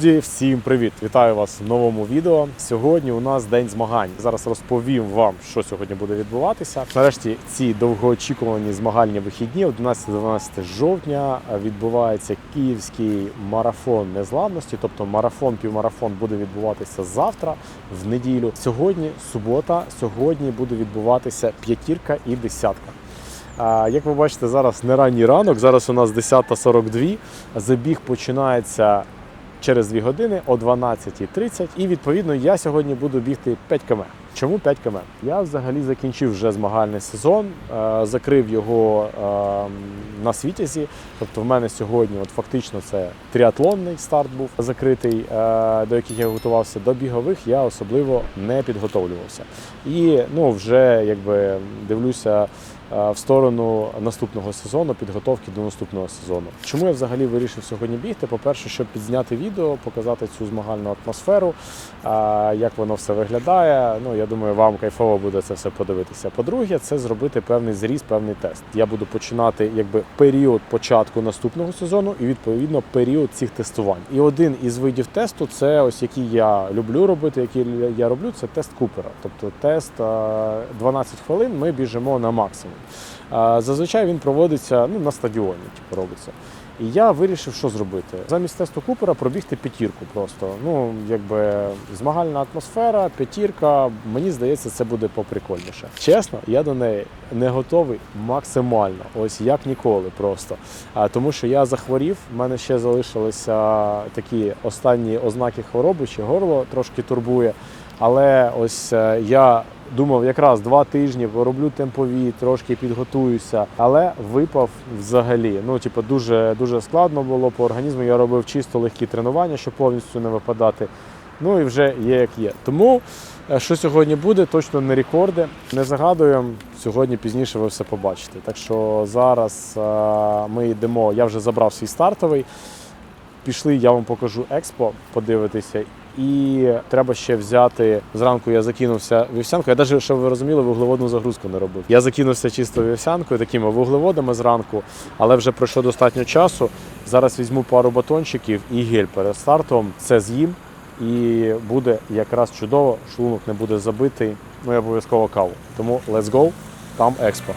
Друзі, всім привіт! Вітаю вас в новому відео. Сьогодні у нас день змагань. Зараз розповім вам, що сьогодні буде відбуватися. Нарешті ці довгоочікувані змагальні вихідні, 11-12 жовтня, відбувається київський марафон незламності. Тобто марафон, півмарафон буде відбуватися завтра, в неділю. Сьогодні субота. Сьогодні буде відбуватися п'ятірка і десятка. Як ви бачите, зараз не ранній ранок, зараз у нас 10.42. Забіг починається через 2 години о 12.30. І відповідно я сьогодні буду бігти 5 км. Чому 5 км? Я взагалі закінчив вже змагальний сезон, е, закрив його е, на світязі. Тобто в мене сьогодні, от фактично, це тріатлонний старт був закритий, е, до яких я готувався. До бігових я особливо не підготовлювався. І ну вже якби дивлюся в сторону наступного сезону, підготовки до наступного сезону. Чому я взагалі вирішив сьогодні бігти? По-перше, щоб підзняти відео, показати цю змагальну атмосферу, е, як воно все виглядає. Ну я думаю, вам кайфово буде це все подивитися. По-друге, це зробити певний зріз, певний тест. Я буду починати якби період початку наступного сезону і відповідно період цих тестувань. І один із видів тесту це ось який я люблю робити, який я роблю, це тест Купера. Тобто тест е, 12 хвилин ми біжимо на максимум. Зазвичай він проводиться ну, на стадіоні, типу, робиться. І я вирішив, що зробити. Замість тесту Купера пробігти п'ятірку просто. Ну, якби змагальна атмосфера, п'ятірка. Мені здається, це буде поприкольніше. Чесно, я до неї не готовий максимально, ось як ніколи просто. А, тому що я захворів, в мене ще залишилися такі останні ознаки хвороби, ще горло трошки турбує. Але ось е, я думав, якраз два тижні роблю темпові, трошки підготуюся, але випав взагалі. Ну, типу, дуже дуже складно було по організму. Я робив чисто легкі тренування, щоб повністю не випадати. Ну і вже є як є. Тому е, що сьогодні буде, точно не рекорди. Не загадуємо. Сьогодні пізніше ви все побачите. Так що зараз е, ми йдемо. Я вже забрав свій стартовий. Пішли, я вам покажу експо, подивитися. І треба ще взяти. Зранку я закинувся вівсянкою. Я навіть, щоб ви розуміли, вуглеводну загрузку не робив. Я закинувся чисто вівсянкою, такими вуглеводами зранку, але вже пройшло достатньо часу. Зараз візьму пару батончиків і гель перед стартом. Це з'їм і буде якраз чудово, шлунок не буде забитий. Ну і обов'язково каву. Тому let's go, там експо.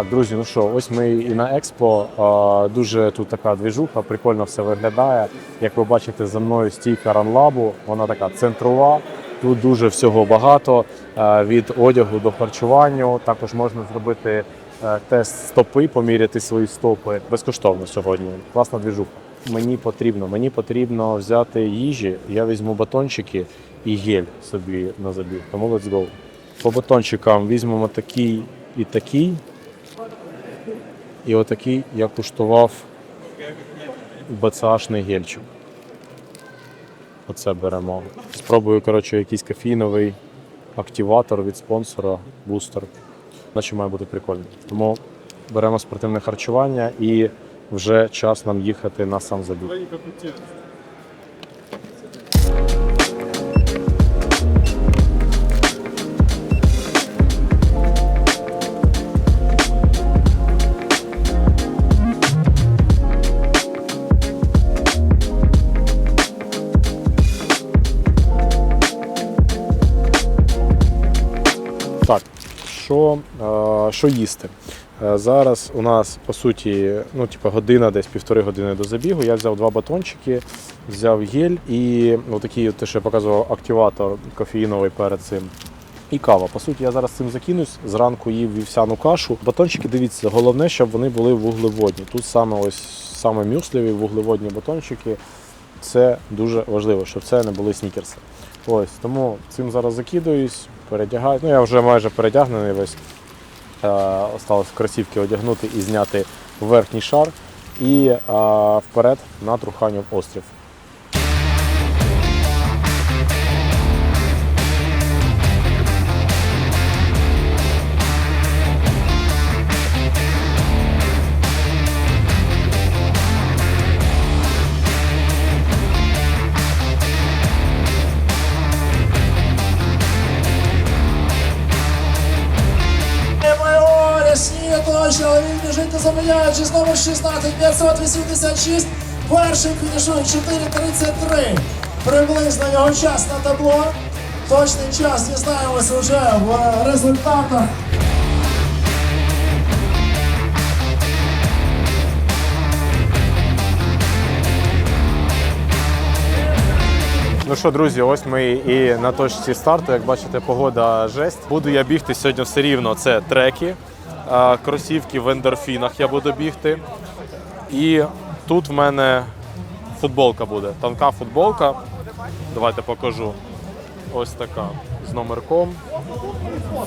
Так, друзі, ну що, ось ми і на експо. Дуже тут така двіжуха, прикольно все виглядає. Як ви бачите, за мною стійка ранлабу, вона така центрова. Тут дуже всього багато е, від одягу до харчування. Також можна зробити е, тест стопи, поміряти свої стопи безкоштовно сьогодні. Класна двіжуха. Мені потрібно, мені потрібно взяти їжі. Я візьму батончики і гель собі на забіг. Тому let's go. По батончикам візьмемо такий і такий. І отакий я куштував БЦАшний гельчик. Оце беремо. Спробую, коротше, якийсь кофійновий активатор від спонсора, бустер. Наче має бути прикольно. Тому беремо спортивне харчування і вже час нам їхати на сам забіг. Що, е, що їсти? Е, Зараз у нас по суті ну, типу, година, десь півтори години до забігу. Я взяв два батончики, взяв гель і отакий, от те, що я показував, активатор кофеїновий перед цим. і кава. По суті, я зараз цим закинусь. Зранку їв вівсяну кашу. Батончики, дивіться, головне, щоб вони були вуглеводні. Тут саме ось саме мюслеві вуглеводні батончики. Це дуже важливо, щоб це не були снікерси. Ось тому цим зараз закидуюсь, передягаю. Ну я вже майже передягнений весь. Е, осталось кросівки одягнути і зняти верхній шар. І а, вперед на Труханів острів. Не зупиняючи, знову 16, 586, перший фінішує 4.33. Приблизно його час на табло. Точний час дізнаємося вже в результатах. Ну що, друзі, ось ми і на точці старту. Як бачите, погода жесть. Буду я бігти сьогодні все рівно. Це треки, кросівки в ендорфінах я буду бігти. І тут в мене футболка буде. Тонка футболка. Давайте покажу. Ось така з номерком.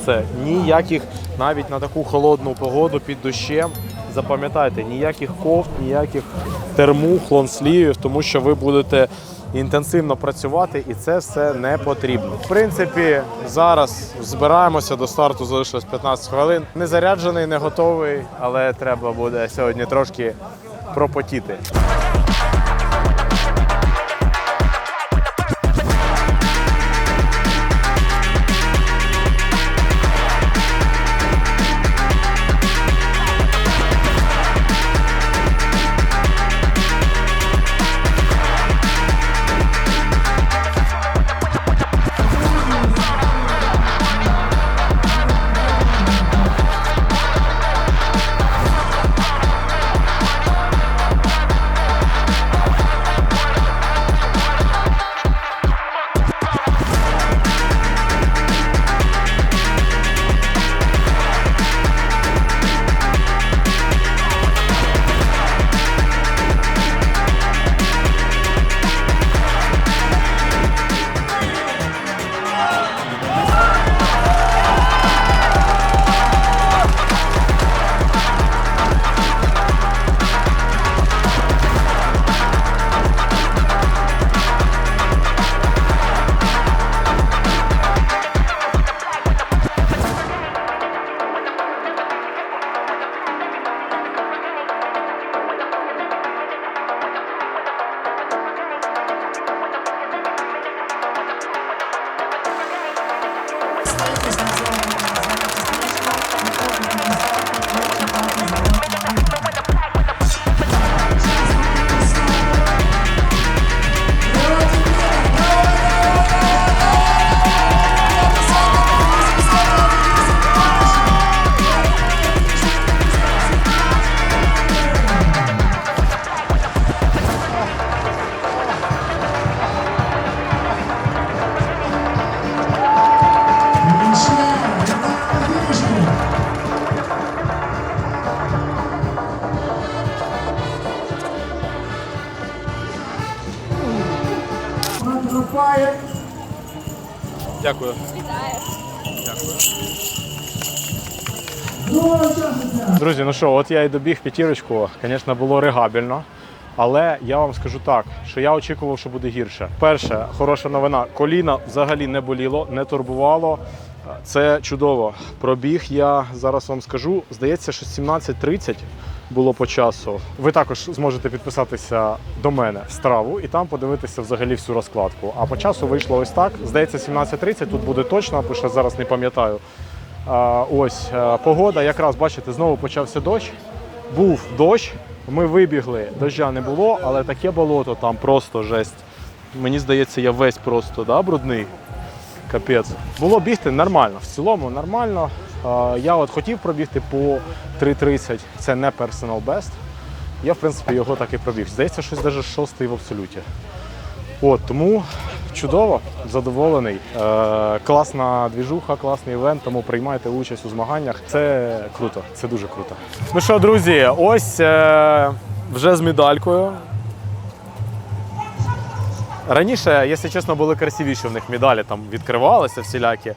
Це ніяких, навіть на таку холодну погоду під дощем. Запам'ятайте, ніяких кофт, ніяких термух, лонслівів, тому що ви будете інтенсивно працювати і це все не потрібно. В принципі, зараз збираємося до старту, залишилось 15 хвилин. Не заряджений, не готовий, але треба буде сьогодні трошки пропотіти. Фаєр. Дякую. Друзі, ну що, от я і добіг п'ятірочку. Звісно, було регабельно. Але я вам скажу так, що я очікував, що буде гірше. Перше, хороша новина: коліна взагалі не боліло, не турбувало. Це чудово. Пробіг я зараз вам скажу. Здається, що 17.30 було по часу. Ви також зможете підписатися до мене в страву і там подивитися взагалі всю розкладку. А по часу вийшло ось так. Здається, 17.30 тут буде точно, бо ще зараз не пам'ятаю. Ось е, погода, якраз бачите, знову почався дощ. Був дощ. Ми вибігли, доща не було, але таке болото там просто жесть. Мені здається, я весь просто да, брудний. Капець. Було бігти нормально. В цілому нормально. Я от хотів пробігти по 3.30, це не personal best. Я, в принципі, його так і пробіг. Здається, щось навіть шостий в абсолюті. От тому чудово, задоволений. Е, класна двіжуха, класний івент, тому приймайте участь у змаганнях. Це круто, це дуже круто. Ну що, друзі, ось е, вже з медалькою. Раніше, якщо чесно, були красивіші в них медалі, там відкривалися всілякі.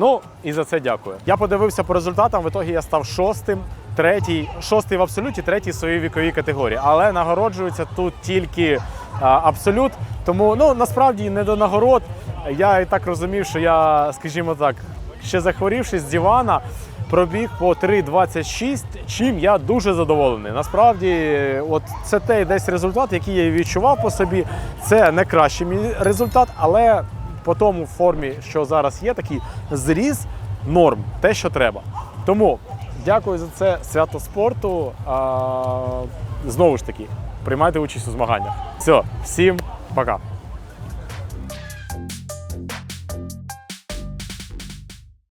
Ну і за це дякую. Я подивився по результатам. В ітогі я став шостим, третій, шостий в абсолюті, третій в своїй віковій категорії. Але нагороджується тут тільки абсолют. Тому ну насправді не до нагород. Я і так розумів, що я, скажімо так, ще захворівши з дивана, пробіг по 3.26, чим я дуже задоволений. Насправді, от це той десь результат, який я відчував по собі. Це не кращий мій результат, але по тому формі, що зараз є, такий зріз норм, те, що треба. Тому дякую за це свято спорту. А, знову ж таки, приймайте участь у змаганнях. Все, всім пока.